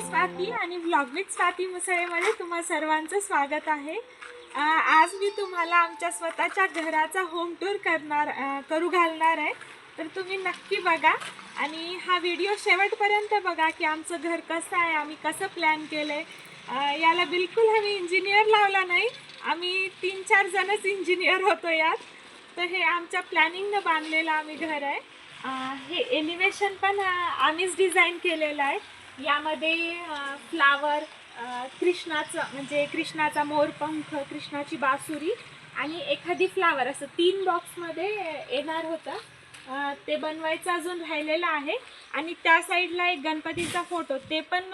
मी स्वाती आणि blog with Swati मुसळेमध्ये तुम्हा सर्वांचं स्वागत आहे. आज मी तुम्हाला आमच्या स्वतःच्या घराचा होम टूर करणार करू घालणार आहे. तर तुम्ही नक्की बघा. आणि हा व्हिडिओ शेवटपर्यंत बघा की आमचं घर कसं आहे आम्ही कसं प्लॅन केलं आहे याला बिलकुल आम्ही इंजिनियर लावला नाही. आम्ही तीन चार जणच इंजिनियर होतो यात. तर हे आमच्या प्लॅनिंगनं बांधलेलं आम्ही घर आहे. हे एलिवेशन पण आम्हीच डिझाईन केलेलं आहे. यामध्ये फ्लावर कृष्णाचं म्हणजे कृष्णाचा मोरपंख कृष्णाची बासुरी आणि एखादी फ्लावर असं तीन बॉक्समध्ये येणार होतं. ते बनवायचं अजून राहिलेलं आहे. आणि त्या साईडला एक गणपतीचा फोटो ते पण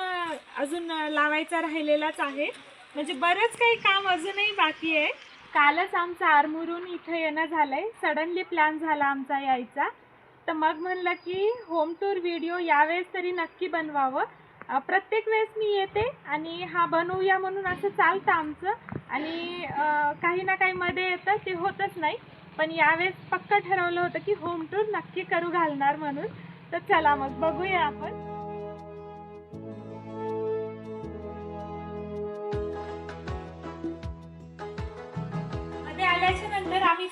अजून लावायचा राहिलेलाच आहे. म्हणजे बरंच काही काम अजूनही बाकी आहे. कालच आमचं आरमुरून इथं येणं झालं आहे सडनली प्लॅन झाला आमचा यायचा. तर मग म्हणलं की होम टूर व्हिडिओ यावेळेस तरी नक्की बनवावं. प्रत्येक वेळेस मी येते आणि हा बनवूया म्हणून असं चालतं आमचं. आणि काही ना काही मध्ये येतं ते होतच नाही. पण यावेळेस पक्क ठरवलं होतं की होम टूर नक्की करू घालणार म्हणून. तर चला मग बघूया आपण.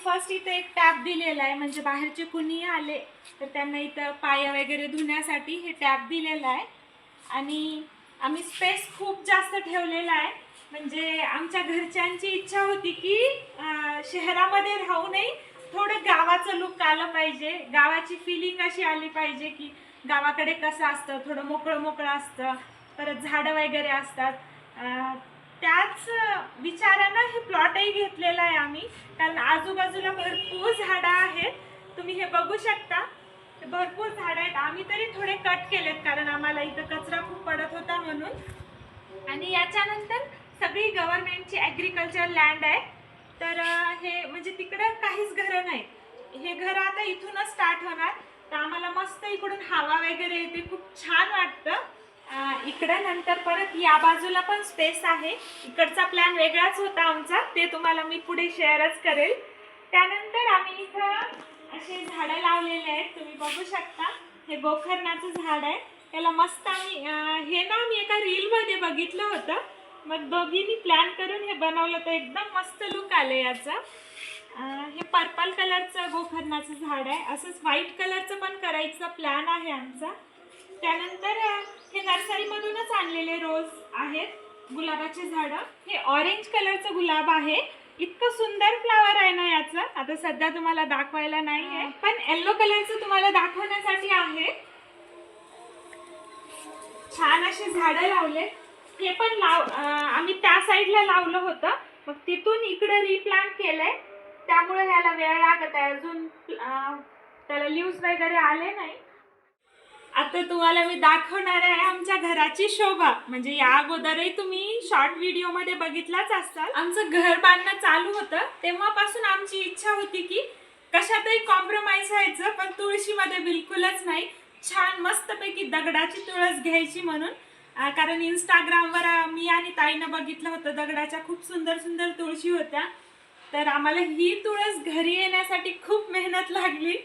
फर्स्ट इथे एक टॅप दिलेला आहे. म्हणजे बाहेरचे कुणीही आले तर त्यांना इथं पाय वगैरे धुण्यासाठी हे टॅप दिलेला आहे. आणि आम्ही स्पेस खूप जास्त ठेवलेला आहे. म्हणजे आमच्या घरच्यांची इच्छा होती की शहरामध्ये राहू नये. थोडं गावाचं लुक आलं पाहिजे. गावाची फिलिंग अशी आली पाहिजे की गावाकडे कसं असतं? थोडं मोकळं मोकळं असतं. परत झाडं वगैरे असतात. त्याच विचारानं हे प्लॉटही घेतलेलं आहे आम्ही. कारण आजूबाजूला भरपूर झाडं आहेत. तुम्ही हे बघू शकता. भरपूर झाडं आहेत. आम्ही तरी थोडे कट केलेत कारण आम्हाला इथं कचरा खूप पडत होता म्हणून. आणि याच्यानंतर सगळी गव्हर्नमेंटची ॲग्रिकल्चर लँड आहे. तर हे म्हणजे तिकडं काहीच घरं नाही. हे घर आता इथूनच स्टार्ट होणार. तर आम्हाला मस्त इकडून हवा वगैरे येते. खूप छान वाटतं. इकडं नंतर परत या बाजूला पण स्पेस आहे. इकडचा प्लॅन वेगळाच होता आमचा. ते तुम्हाला मी पुढे शेअरच करेल. त्यानंतर आम्ही इथं असे झाडं लावलेले आहेत. तुम्ही बघू शकता. हे गोखरणाचं झाड आहे. त्याला मस्त आम्ही हे ना आम्ही एका रीलमध्ये बघितलं होतं. मग दोघींनी प्लॅन करून हे बनवलं तर एकदम मस्त लुक आलं याचं. हे पर्पल कलरचं गोखरणाचं झाड आहे. असंच व्हाईट कलरचं पण करायचा प्लॅन आहे आमचा. त्यानंतर हे नर्सरीमधूनच आणलेले रोज आहेत. गुलाबाचे झाडं. हे ऑरेंज कलरचं गुलाब आहे. इतकं सुंदर फ्लावर आहे ना याचं. आता सध्या तुम्हाला दाखवायला नाही आहे पण येल्लो कलरचं तुम्हाला दाखवण्यासाठी आहे. छान असे झाडं लावले हे पण लाव आम्ही त्या साईडला लावलं होतं. मग तिथून इकडे रिप्लांट केलंय. त्यामुळे ह्याला वेळ लागत आहे. अजून त्याला लिव्स वगैरे आले नाही. आता तुम्हाला मी दाखवणार आहे आमच्या घराची शोभा. म्हणजे या अगोदरही तुम्ही शॉर्ट व्हिडिओमध्ये बघितलाच असाल. आमचं घर बांधणं चालू होतं. तेव्हापासून आमची इच्छा होती की कशातही कॉम्प्रोमाइज व्हायचं पण तुळशीमध्ये बिलकुलच नाही. छान मस्तपैकी दगडाची तुळस घ्यायची म्हणून. कारण इंस्टाग्रामवर मी आणि ताईनं बघितलं होतं दगडाच्या. खूप सुंदर सुंदर तुळशी होत्या. तर आम्हाला ही तुळस घरी येण्यासाठी खूप मेहनत लागली.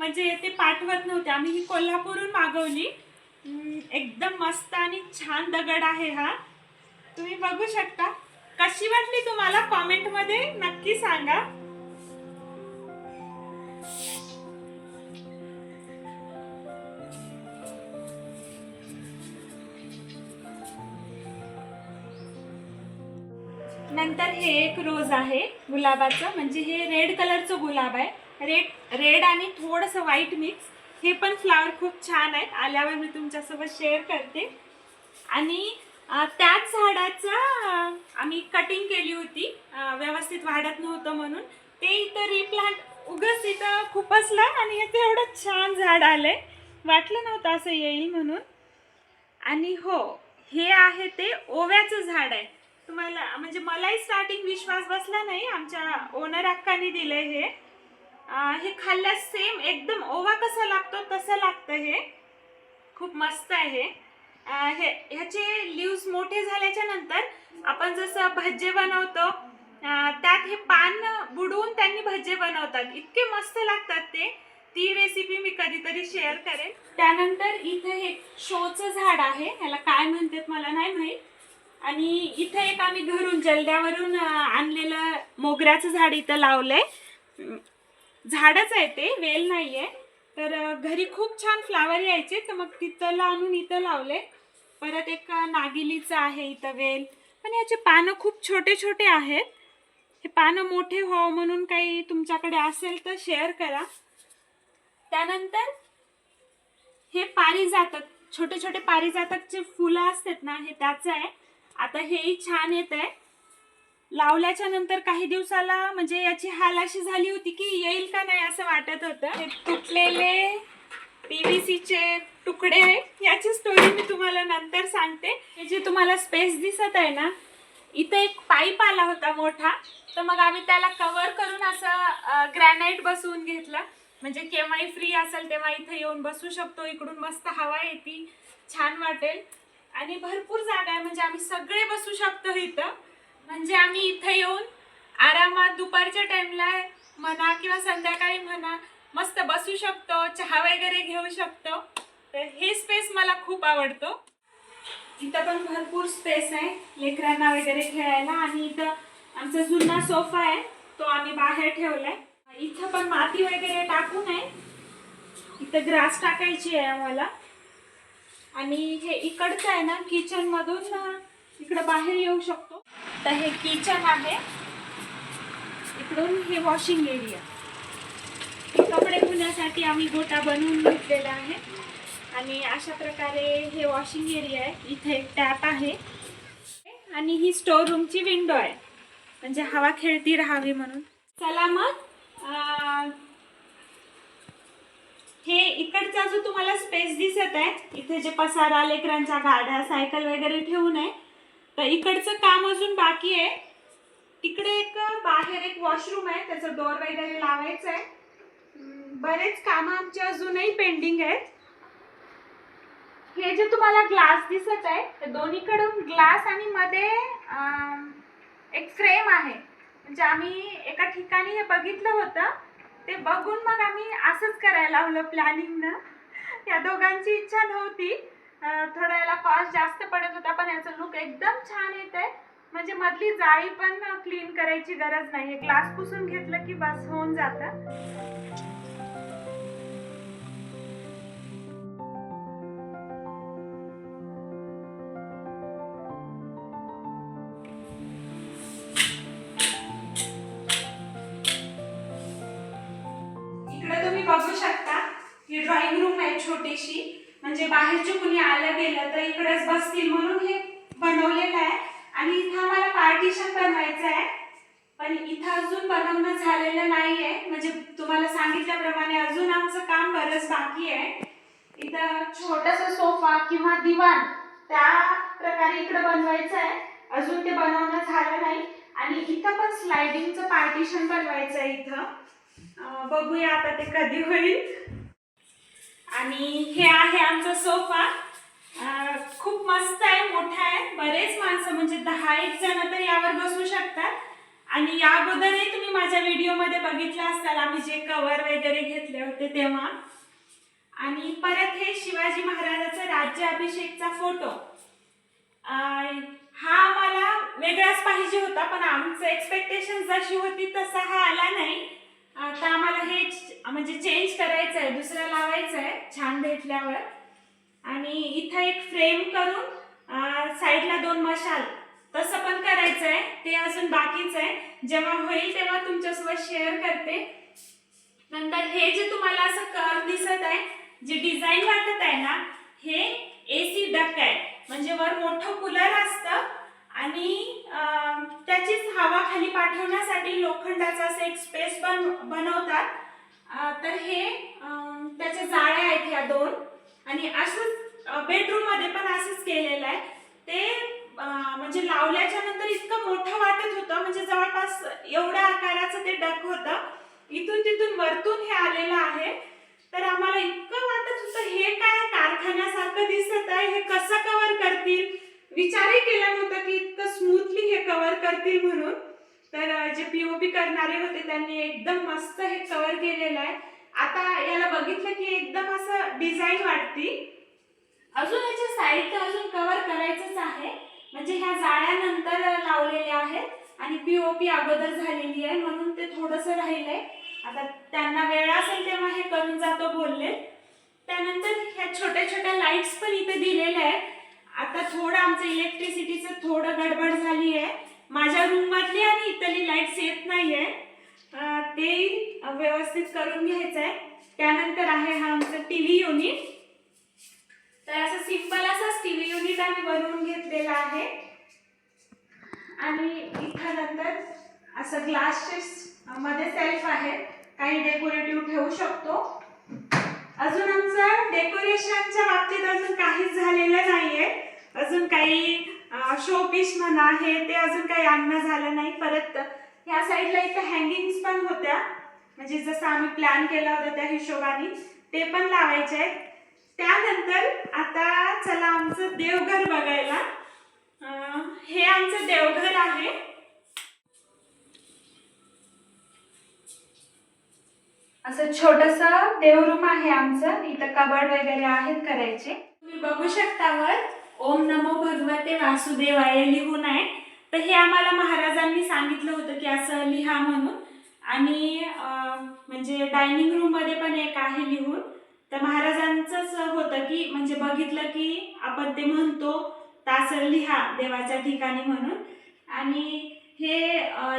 म्हणजे ते पाठवत नव्हते. आम्ही ही कोल्हापूरहून मागवली. एकदम मस्त आणि छान दगड आहे हा. तुम्ही बघू शकता. कशी वाटली तुम्हाला कॉमेंटमध्ये नक्की सांगा. नंतर हे एक रोज आहे गुलाबाचं. म्हणजे हे रेड कलरचं गुलाब आहे. रेड रेड आणि थोडंसं व्हाईट मिक्स हे पण फ्लावर खूप छान आहेत. आल्यावर मी तुमच्यासोबत शेअर करते. आणि त्याच झाडाचं आम्ही कटिंग केली होती. व्यवस्थित वाढत नव्हतं म्हणून. ते इथं रिप्लांट उगस इथं खुपसलं आणि इथे एवढं छान झाड आलंय. वाटलं नव्हतं असं येईल म्हणून. आणि हो हे आहे ते ओव्याचं झाड आहे. तुम्हाला म्हणजे मलाही स्टार्टिंग विश्वास बसला नाही. आमच्या ओनर अक्काने दिलं हे. हे खाल्ल्यास सेम एकदम ओवा कसा लागतो तसं लागतं हे. खूप मस्त आहे. हे ह्याचे लिव्ज मोठे झाल्याच्यानंतर आपण जसं भज्जे बनवतो त्यात हे पान बुडवून त्यांनी भज्जे बनवतात. इतके मस्त लागतात ते. ती रेसिपी मी कधीतरी शेअर करेन. त्यानंतर इथं हे शोचं झाड आहे. ह्याला काय म्हणतात मला नाही माहीत. आणि इथं एक आम्ही घरून जलद्यावरून आणलेलं मोगऱ्याचं झाड इथं लावलंय. झाडच आहे ते वेल नाही आहे तर घरी खूप छान फ्लावर यायचे तर मग तिथं आणून इथं लावले. परत एक नागिलीचं आहे इथं वेल. पण याचे पानं खूप छोटे छोटे आहेत. हे पानं मोठे व्हावं म्हणून काही तुमच्याकडे असेल तर शेअर करा. त्यानंतर हे पारिजातक छोटे छोटे पारिजातकचे फुलं असतात ना हे त्याचं आहे. आता हेही छान येत आहे लावल्याच्या नंतर काही दिवसाला म्हणजे याची हाल अशी झाली होती की येईल का नाही असं वाटत होतं. तुटलेले पीव्हीसीचे तुकडे याची स्टोरी मी तुम्हाला नंतर सांगते. हे जे तुम्हाला स्पेस दिसत आहे ना इथं एक पाईप आला होता मोठा. तर मग आम्ही त्याला कव्हर करून असं ग्रॅनाईट बसवून घेतलं. म्हणजे केव्हाही फ्री असेल तेव्हा इथं येऊन बसू शकतो. इकडून मस्त हवा येते छान वाटेल. आणि भरपूर जागा आहे. म्हणजे आम्ही सगळे बसू शकतो इथं. म्हणजे आम्ही इथं येऊन आरामात दुपारच्या टाइमला म्हणा किंवा संध्याकाळी म्हणा मस्त बसू शकतो चहा वगैरे घेऊ शकतो. तर हे स्पेस मला खूप आवडतो. इथं पण भरपूर स्पेस आहे लेकरांना वगैरे खेळायला. आणि इथं आमचा जुना सोफा आहे तो आम्ही बाहेर ठेवलाय. इथं पण माती वगैरे टाकून आहे. इथं ग्रास टाकायची आहे आम्हाला. आणि हे इकडचं आहे ना किचनमधून इकडं बाहेर येऊ शकतो. तर हे किचन आहे. इकडून हे वॉशिंग एरिया कपडे धुण्यासाठी आम्ही गोटा बनवून घेतलेला आहे. आणि अशा प्रकारे हे वॉशिंग एरिया आहे. इथे एक टॅप आहे. आणि ही स्टोर रूमची विंडो आहे. म्हणजे हवा खेळती राहावी म्हणून. चला मग हे इकडचा जो तुम्हाला स्पेस दिसत आहे इथे जे पसारा लेकरांच्या गाड्या सायकल वगैरे ठेवून आहे तर इकडचं काम अजून बाकी आहे. तिकडे एक बाहेर एक वॉशरूम आहे. त्याचं डोर वगैरे लावायचं आहे बरेच कामं आमचे अजूनही पेंडिंग आहेत. हे जे तुम्हाला ग्लास दिसत आहे ते दोन्हीकडून ग्लास आणि मध्ये एक फ्रेम आहे. म्हणजे आम्ही एका ठिकाणी हे बघितलं होतं. ते बघून मग आम्ही असंच करायला लावलं प्लॅनिंगनं या दोघांची इच्छा नव्हती. थोडा याला कॉस्ट जास्त पडत होता पण याचा लुक एकदम छान येत आहे म्हणजे मधली जाळी पण क्लीन करायची गरज नाही ग्लास पुसून घेतलं की बस होऊन जातं. इकडे तुम्ही बघू शकता ही ड्रॉइंग रूम छोटीशी म्हणजे बाहेरचे कुणी आलं गेलं तर इकडेच बसतील म्हणून हे बनवलेलं आहे. आणि इथं आम्हाला पार्टिशन बनवायचं आहे. पण इथं अजून बनवणं झालेलं नाही आहे म्हणजे तुम्हाला सांगितल्याप्रमाणे अजून आमचं काम बरंच बाकी आहे. इथं छोटस सोफा किंवा दिवाण त्या प्रकारे इकडे बनवायचं आहे. अजून ते बनवणं झालं नाही. आणि इथं पण स्लायडिंगचं पार्टिशन बनवायचं आहे इथं. बघूया आता ते कधी होईल. आणि हे आहे आमचा सोफा. खूप मस्त आहे मोठा आहे. बरेच माणसं म्हणजे दहा एक जण तर यावर बसू शकतात. आणि या अगोदरही तुम्ही माझ्या व्हिडिओमध्ये बघितलं असाल आम्ही जे कवर वगैरे घेतले होते तेव्हा. आणि परत हे शिवाजी महाराजाचा राज्याभिषेकचा फोटो. हा आम्हाला वेगळाच पाहिजे होता पण आमचं एक्सपेक्टेशन जशी होती तसा हा आला नाही. आता आम्हाला हे म्हणजे चेंज करायचं आहे दुसरं लावायचं आहे छान भेटल्यावर. आणि इथं एक फ्रेम करून साईडला दोन मशाल. तसं पण करायचं आहे ते अजून बाकीच आहे. जेव्हा होईल तेव्हा तुमच्यासोबत शेअर करते. नंतर हे जे तुम्हाला असं कर दिसत आहे जे डिझाईन वाटत आहे ना हे ए सी डक आहे. म्हणजे वर मोठं कूलर असतं आणि त्याचीच हवा खाली पाठवण्यासाठी लोखंडाचा असं एक स्पेस बन बनवतात. तर हे त्याचे त्याच्या जाळ्या आहेत ह्या दोन. आणि असंच बेडरूममध्ये पण असंच केलेलं आहे. ते म्हणजे लावल्याच्या नंतर इतकं मोठं वाटत होतं. म्हणजे जवळपास एवढ्या आकाराचं ते डक होतं. इथून तिथून वरतून हे आलेलं आहे. तर आम्हाला इतकं वाटत होतं हे काय कारखान्यासारखं दिसत आहे? हे कसं कव्हर करतील? विचारही केला नव्हता की इतकं स्मूथली हे कव्हर करतील म्हणून. तर जे पीओपी करणारे होते त्यांनी एकदम मस्त हे कवर केलेलं आहे. आता याला बघितलं की एकदम असं डिझाईन वाटती. अजून याच्या साईड अजून कव्हर करायचंच आहे. म्हणजे ह्या जाळ्यानंतर लावलेल्या आहेत आणि पीओपी अगोदर झालेली आहे म्हणून ते थोडंसं राहिलंय. आता त्यांना वेळ असेल तेव्हा हे करून जातो बोलले. त्यानंतर ह्या छोट्या छोट्या लाईट्स पण इथे दिलेल्या आहेत. आता थोडं आमचं इलेक्ट्रिसिटीचं थोडं गडबड झाली आहे. माझ्या रूम मधली आणि इथली लाईट्स येत नाहीये. आहे ते व्यवस्थित करून घ्यायचं आहे त्यानंतर आहे हा आमचं टी व्ही युनिट तर असं सिंपल असंच टी व्ही युनिट आम्ही बनवून घेतलेलं आहे. आणि इथं नंतर असं ग्लासचे मध्ये सेल्फ आहे. काही डेकोरेटिव्ह ठेवू शकतो. अजून आमचं डेकोरेशनच्या बाबतीत अजून काहीच झालेलं नाहीये. अजून काही शो पीस म्हणा हे ते अजून काही आणणं झालं नाही. परत ह्या साईडला इथं हँगिंग्स पण होत्या. म्हणजे जसं आम्ही प्लॅन केला होता त्या हिशोबाने ते पण लावायचे आहेत. त्यानंतर आता चला आमचं देवघर बघायला. हे आमचं देवघर आहे. असं छोटस देवरूम आहे आमचं. इथं कबड वगैरे आहेत करायचे. तुम्ही बघू शकता वर ओम नमो भगवते वासुदेवाय लिहून आहे. तर हे आम्हाला महाराजांनी सांगितलं होतं की असं लिहा म्हणून. आणि म्हणजे डायनिंग रूममध्ये पण एक आहे लिहून. तर महाराजांचंच होतं की म्हणजे बघितलं की आपण ते म्हणतो तास लिहा देवाच्या ठिकाणी म्हणून. आणि हे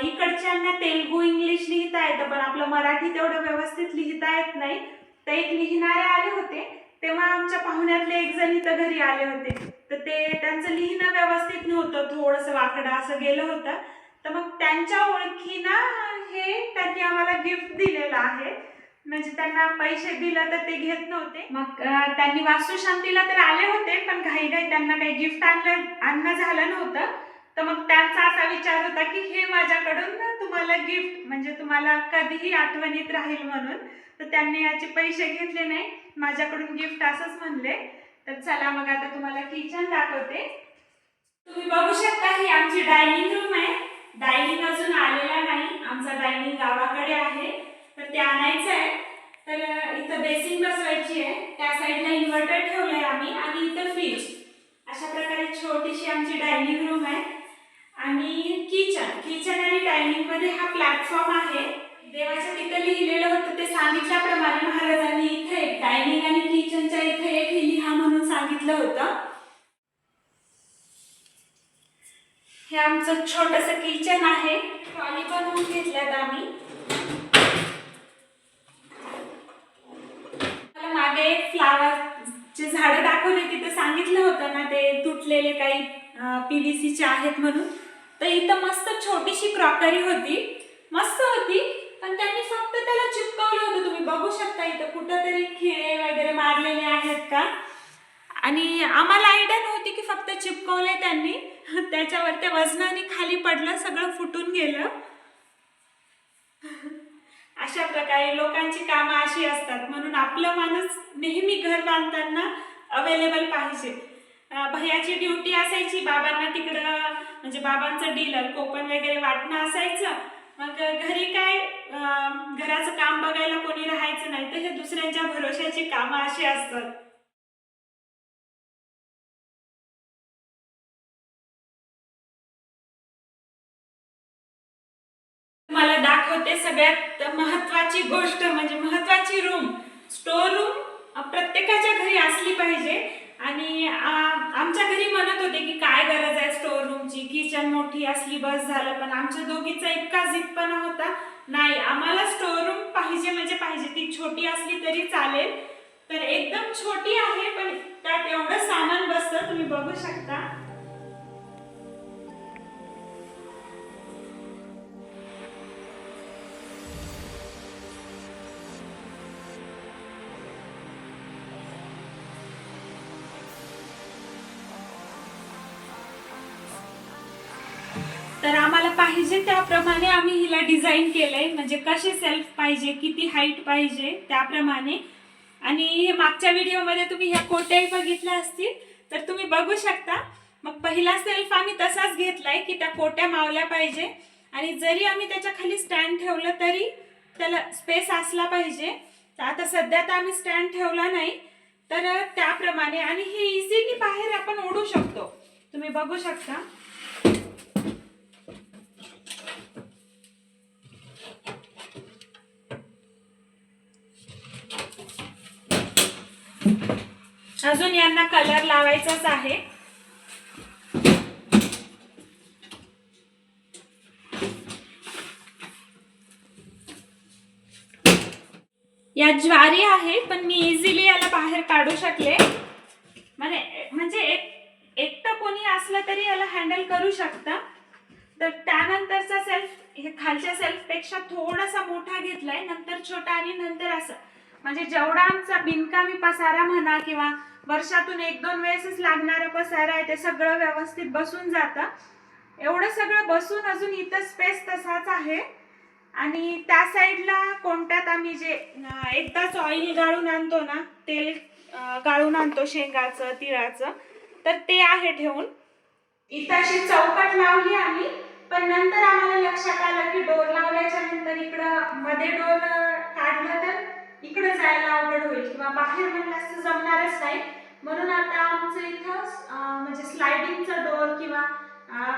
इकडच्यांना तेलगू इंग्लिश लिहिता येतं पण आपलं मराठी तेवढं व्यवस्थित लिहिता येत नाही. तर एक लिहिणारे आले होते. तेव्हा आमच्या पाहुण्यातले एक जण इथं घरी आले होते. तर ते त्यांचं लिहिणं व्यवस्थित नव्हतं. थोडंसं वाकडं असं गेलं होतं. तर मग त्यांच्या ओळखीनं हे त्यांनी आम्हाला गिफ्ट दिलेलं आहे. म्हणजे त्यांना पैसे दिलं तर ते घेत नव्हते. मग त्यांनी वास्तुशांतीला तर आले होते पण घाई घाई त्यांना काही गिफ्ट आणलं आणणं झालं नव्हतं. तर मग त्यांचा असा विचार होता की हे माझ्याकडून तुम्हाला गिफ्ट म्हणजे तुम्हाला कधीही आठवणीत राहील म्हणून. तर त्यांनी याचे पैसे घेतले नाही. माझ्याकडून गिफ्ट असंच म्हणले. तर चला मग आता तुम्हाला किचन दाखवते. तुम्ही बघू शकता ही आमची डायनिंग रूम आहे. डायनिंग अजून आलेला नाही. आमचा डायनिंग गावाकडे आहे. तर ते आणायचं आहे. तर इथं बेसिन बसवायची आहे. त्या साईडला इन्व्हर्टर ठेवलंय आम्ही आणि इथं फ्रीज अशा प्रकारे छोटीशी आमची डायनिंग रूम आहे. आणि किचन किचन आणि डायनिंगमध्ये हा प्लॅटफॉर्म आहे. देवाच्या तिथं लिहिलेलं होतं ते सांगितल्याप्रमाणे महाराजांनी इथे एक डायनिंग आणि किचनच्या इथे एक लिहा म्हणून सांगितलं होतं. हे आमचं छोटस किचन आहे. ट्रॉली बनवून घेतल्यात आम्ही. मला मागे फ्लावरचे झाडं दाखवले तिथं सांगितलं होतं ना ते तुटलेले काही पीव्हीसीचे आहेत म्हणून. तर इथं मस्त छोटीशी क्रॉकरी होती. मस्त होती. पण त्यांनी फक्त त्याला चिपकवलं होतं. तुम्ही बघू शकता इथं कुठंतरी खिळे वगैरे मारलेले आहेत का? आणि आम्हाला आयडिया नव्हती की फक्त चिपकवलंय त्यांनी. त्याच्यावर त्या वजनाने खाली पडलं सगळं फुटून गेलं. अशा प्रकारे लोकांची कामं अशी असतात. म्हणून आपलं माणूस नेहमी घर बांधताना अवेलेबल पाहिजे. भयाची भैयाची ड्युटी असायची बाबांना तिकडं म्हणजे बाबांचं डीलर कोपन वगैरे वाटणं असायचं. मग घरी काय घराचं काम बघायला कोणी राहायचं नाही तर हे दुसऱ्यांच्या भरोशाची कामं अशी असतात. मला दाखवते सगळ्यात महत्वाची गोष्ट म्हणजे महत्वाची रूम स्टोर रूम प्रत्येकाच्या घरी असली पाहिजे. आणि आमच्या घरी म्हणत होते की काय गरज आहे स्टोर रूमची किचन मोठी असली बस झालं पण आमच्या दोघीचा इतका जितपणा होता. नाही आम्हाला स्टोर रूम पाहिजे म्हणजे पाहिजे. ती छोटी असली तरी चालेल. तर एकदम छोटी आहे पण त्यात एवढं सामान बसतं तुम्ही बघू शकता. पाहिजे त्याप्रमाणे आम्ही हिला डिझाईन केलंय. म्हणजे कसे सेल्फ पाहिजे किती हाईट पाहिजे त्याप्रमाणे. आणि हे मागच्या व्हिडिओमध्ये तुम्ही ह्या कोट्याही बघितल्या असतील तर तुम्ही बघू शकता. मग पहिला सेल्फ आम्ही तसाच घेतलाय की त्या कोट्या मावल्या पाहिजे. आणि जरी आम्ही त्याच्याखाली स्टँड ठेवलं तरी त्याला स्पेस असला पाहिजे. तर आता सध्या तर आम्ही स्टँड ठेवला नाही. तर त्याप्रमाणे आणि हे इझिली बाहेर आपण ओढू शकतो. तुम्ही बघू शकता. अजून यांना कलर लावायचाच आहे. या ज्वारी आहे पण मी इझिली याला बाहेर काढू शकले. म्हणजे म्हणजे एक एकटं कोणी असलं तरी याला हँडल करू शकतं. तर त्यानंतरचा सेल्फ हे खालच्या सेल्फपेक्षा थोडासा मोठा घेतलाय नंतर छोटा आणि नंतर असं. म्हणजे जेवढा आमचा बिनकामी पसारा म्हणा किंवा वर्षातून एक दोन वेळेसच लागणारा पसारा आहे ते सगळं व्यवस्थित बसून जातं. एवढं सगळं बसून अजून इथं स्पेस तसाच आहे. आणि त्या साईडला कोणत्यात आम्ही जे एकदाच ऑइल गाळून आणतो ना तेल गाळून आणतो शेंगाचं तिळाचं तर ते आहे ठेवून. इथं अशी चौकट लावली आम्ही पण नंतर आम्हाला लक्षात आलं की डोर लावल्याच्या नंतर इकडं मध्ये डोर काढलं तर इकडं जायला अवघड होईल किंवा बाहेर म्हणल्यास तर जमणारच नाही. म्हणून आता आमचं इथं म्हणजे स्लायडिंगचा डोर किंवा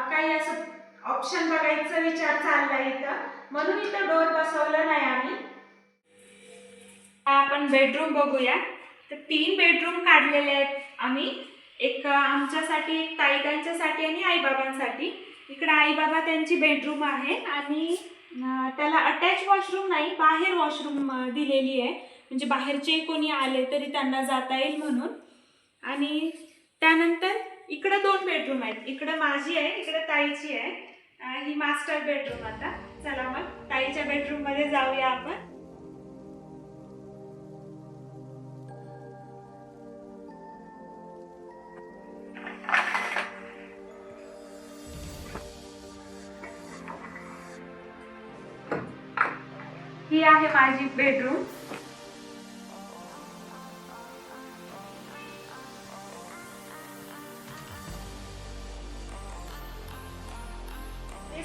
काही असं ऑप्शन बघायचा विचार चाललाय इथं. म्हणून इथं डोर बसवलं नाही आम्ही. आपण बेडरूम बघूया. तर तीन बेडरूम काढलेले आहेत आम्ही. एक आमच्यासाठी एक ताईदांच्यासाठी आणि आईबाबांसाठी इकडं आईबाबा त्यांची बेडरूम आहे आणि त्याला अटॅच वॉशरूम नाही बाहेर वॉशरूम दिलेली आहे. म्हणजे बाहेरचे कोणी आले तरी त्यांना जाता येईल म्हणून. आणि त्यानंतर इकडं दोन बेडरूम आहेत. इकडं माझी आहे इकडं ताईची आहे. ही मास्टर बेडरूम आता. चला मग ताईच्या बेडरूममध्ये जाऊया आपण. ही आहे माझी बेडरूम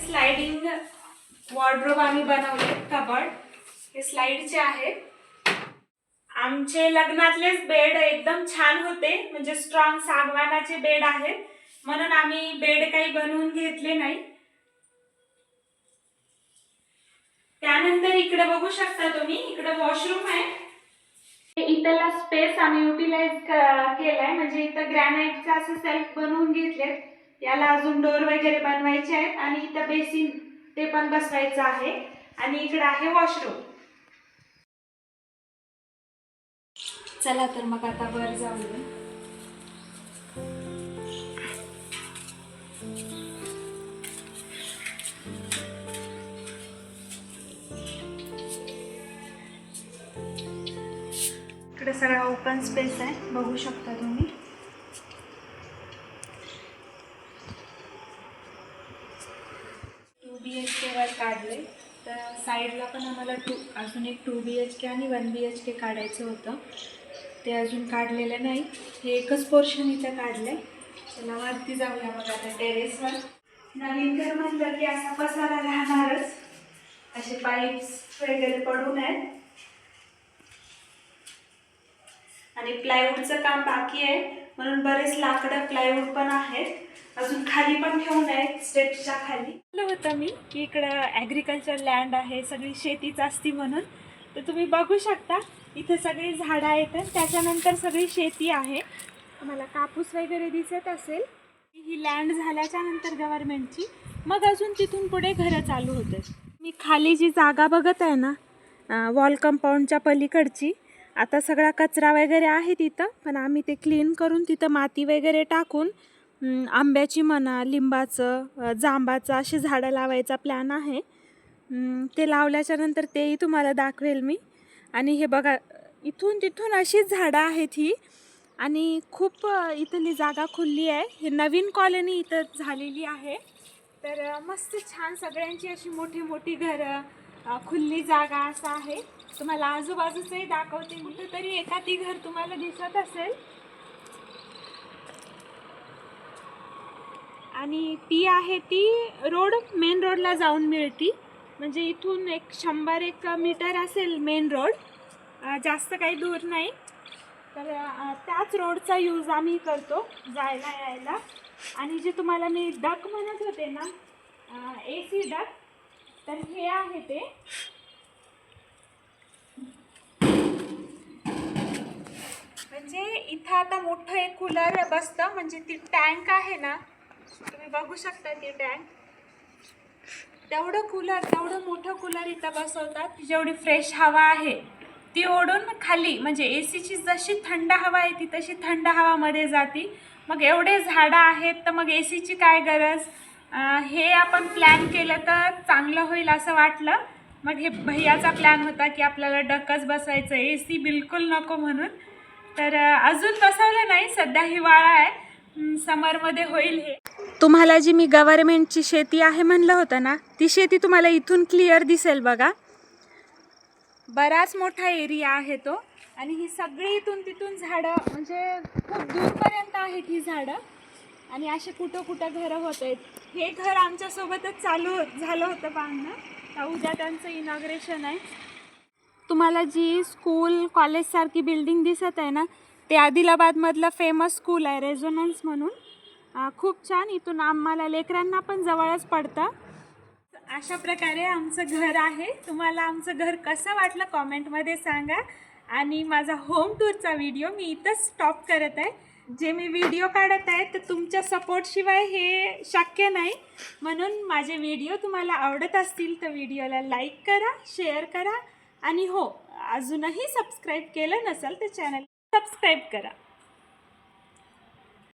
स्लाइडिंग वॉर्ड्रोब आम्ही बनवले कबड हे स्लाइडचे आहेत आमचे लग्नातलेच बेड एकदम छान होते म्हणजे स्ट्रॉंग सागवानाचे बेड आहेत. म्हणून आम्ही बेड काही बनवून घेतले नाही. त्यानंतर इकडे बघू शकता तुम्ही इकडे वॉशरूम आहे. इथला स्पेस आम्ही युटिलाइज केलाय म्हणजे इथं ग्रॅनाइटचा असं सेल्फ बनवून घेतलेत. याला अजून डोर वगैरे बनवायचे आहेत आणि इथं बेसिन ते पण बसवायचं आहे. आणि इकडे आहे वॉशरूम चला तर मग आता वर जाऊया. इकडे सगळा ओपन स्पेस आहे. बघू शकता तुम्ही. टू बी एच के वर काढले. तर साईडला पण आम्हाला टू अजून एक टू बी एच के आणि वन बी एच के काढायचं होतं. ते अजून काढलेलं नाही. हे एकच पोर्शन इथं काढलं चला वरती जाऊया मग आता टेरेसवर नवीन घर म्हटलं की असा पसारा राहणारच. असे पाईप्स वगैरे पडून आहेत. आणि प्लायवूडचं काम बाकी आहे. म्हणून बरेच लाकडं प्लायवूड पण आहेत. अजून खाली पण ठेवून आहेत स्टेपच्या खाली. होतं मी की इकडं ॲग्रिकल्चर लँड आहे सगळी शेतीच असती म्हणून. तर तुम्ही बघू शकता इथे सगळी झाडं आहेत त्याच्यानंतर सगळी शेती आहे. तुम्हाला कापूस वगैरे दिसत असेल. ही लँड झाल्याच्यानंतर गव्हर्नमेंटची मग अजून तिथून पुढे घरं चालू होतं मी खाली जी जागा बघत आहे ना वॉल कंपाऊंडच्या पलीकडची आता सगळा कचरा वगैरे आहे तिथं पण आम्ही ते क्लीन करून तिथं माती वगैरे टाकून आंब्याची म्हणा लिंबाचं जांबाचं असे झाडं लावायचा प्लॅन आहे. ते लावल्याच्या नंतर तेही तुम्हाला दाखवेल मी. आणि हे बघा इथून तिथून अशीच झाडं आहेत ही. आणि खूप इथली जागा खुल्ली आहे. हे नवीन कॉलनी इथं झालेली आहे. तर मस्त छान सगळ्यांची अशी मोठी मोठी घरं खुल्ली जागा असं आहे. तुम्हाला आजूबाजूचंही दाखवते. मी तरी एखादी घर तुम्हाला दिसत असेल. आणि ती आहे ती रोड मेन रोडला जाऊन मिळती. म्हणजे इथून एक शंभर एक मीटर असेल मेन रोड जास्त काही दूर नाही. तर त्याच रोडचा यूज आम्ही करतो जायला यायला. आणि जे तुम्हाला मी डक म्हणत होते ना ए सी डक तर हे आहे ते. म्हणजे इथं आता मोठं एक कूलर बसतं. म्हणजे ती टँक आहे ना तुम्ही बघू शकता ती टँक तेवढं कूलर तेवढं मोठं कूलर इथं बसवतात. जेवढी फ्रेश हवा आहे ती ओढून खाली म्हणजे ए सीची जशी थंड हवा आहे ती तशी थंड हवामध्ये जाती. मग एवढे झाडं आहेत तर मग ए सीची काय गरज? हे आपण प्लॅन केलं तर चांगलं होईल असं वाटलं. मग हे भैयाचा प्लॅन होता की आपल्याला डकच बसायचं ए सी बिलकुल नको म्हणून. तर अजून बसवलं नाही. सध्या हिवाळा आहे. समरमध्ये होईल हे. तुम्हाला जी मी गव्हर्मेंटची शेती आहे म्हणलं होतं ना ती शेती तुम्हाला इथून क्लिअर दिसेल बघा. बराच मोठा एरिया आहे तो. आणि ही सगळी इथून तिथून झाडं म्हणजे खूप दूरपर्यंत आहेत ही झाडं. आणि असे कुठं कुठं घरं होत आहेत. हे घर आमच्यासोबतच चालू झालं होतं बांधणं तर उद्या त्यांचं इनॉग्रेशन आहे. तुम्हाला जी स्कूल कॉलेजसारखी बिल्डिंग दिसत आहे ना ते आदिलाबादमधलं फेमस स्कूल आहे रेझोनन्स म्हणून. खूप छान. इथून आम्हाला लेकरांना पण जवळच पडतं. अशा प्रकारे आमचं घर आहे. तुम्हाला आमचं घर कसं वाटलं कॉमेंटमध्ये सांगा. आणि माझा होम टूरचा व्हिडिओ मी इथंच स्टॉप करत आहे. जे मी व्हिडिओ काढत आहे तर तुमच्या सपोर्टशिवाय हे शक्य नाही. म्हणून माझे व्हिडिओ तुम्हाला आवडत असतील तर व्हिडिओला लाईक करा शेअर करा. आणि हो अजूनही सबस्क्राईब केलं नसेल तर चॅनल सबस्क्राईब करा.